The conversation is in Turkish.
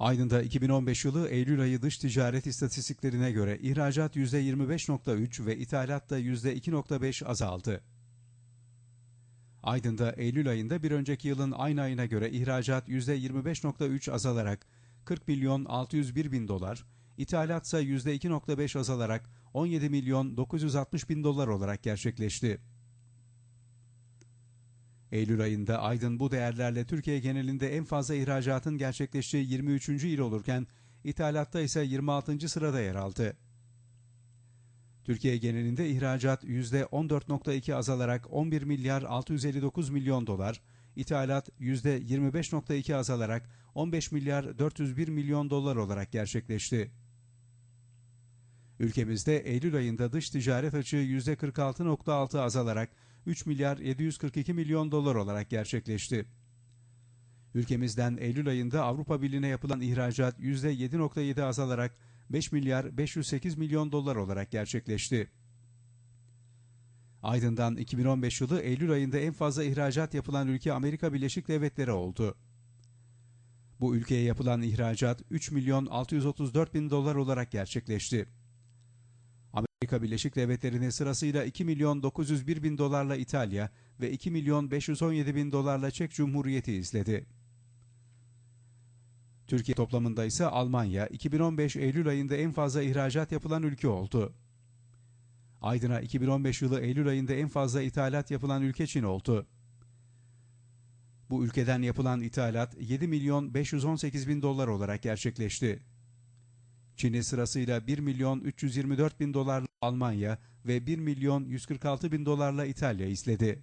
Aydın'da 2015 yılı Eylül ayı dış ticaret istatistiklerine göre ihracat %25.3 ve ithalat da %2.5 azaldı. Aydın'da Eylül ayında bir önceki yılın aynı ayına göre ihracat %25.3 azalarak 40 milyon 601 bin dolar, ithalat ise %2.5 azalarak 17 milyon 960 bin dolar olarak gerçekleşti. Eylül ayında Aydın bu değerlerle Türkiye genelinde en fazla ihracatın gerçekleştiği 23. il olurken ithalatta ise 26. sırada yer aldı. Türkiye genelinde ihracat %14.2 azalarak 11 milyar 659 milyon dolar, ithalat %25.2 azalarak 15 milyar 401 milyon dolar olarak gerçekleşti. Ülkemizde Eylül ayında dış ticaret açığı %46.6 azalarak 3 milyar 742 milyon dolar olarak gerçekleşti. Ülkemizden Eylül ayında Avrupa Birliği'ne yapılan ihracat %7.7 azalarak 5 milyar 508 milyon dolar olarak gerçekleşti. Aydın'dan 2015 yılı Eylül ayında en fazla ihracat yapılan ülke Amerika Birleşik Devletleri oldu. Bu ülkeye yapılan ihracat 3 milyon 634 bin dolar olarak gerçekleşti. Amerika Birleşik Devletleri'ne sırasıyla 2 milyon 901 bin dolarla İtalya ve 2 milyon 517 bin dolarla Çek Cumhuriyeti izledi. Türkiye toplamında ise Almanya 2015 Eylül ayında en fazla ihracat yapılan ülke oldu. Aydın'a 2015 yılı Eylül ayında en fazla ithalat yapılan ülke Çin oldu. Bu ülkeden yapılan ithalat 7 milyon 518 bin dolar olarak gerçekleşti. Çin'i sırasıyla 1 milyon 324 bin dolarla Almanya ve 1 milyon 146 bin dolarla İtalya izledi.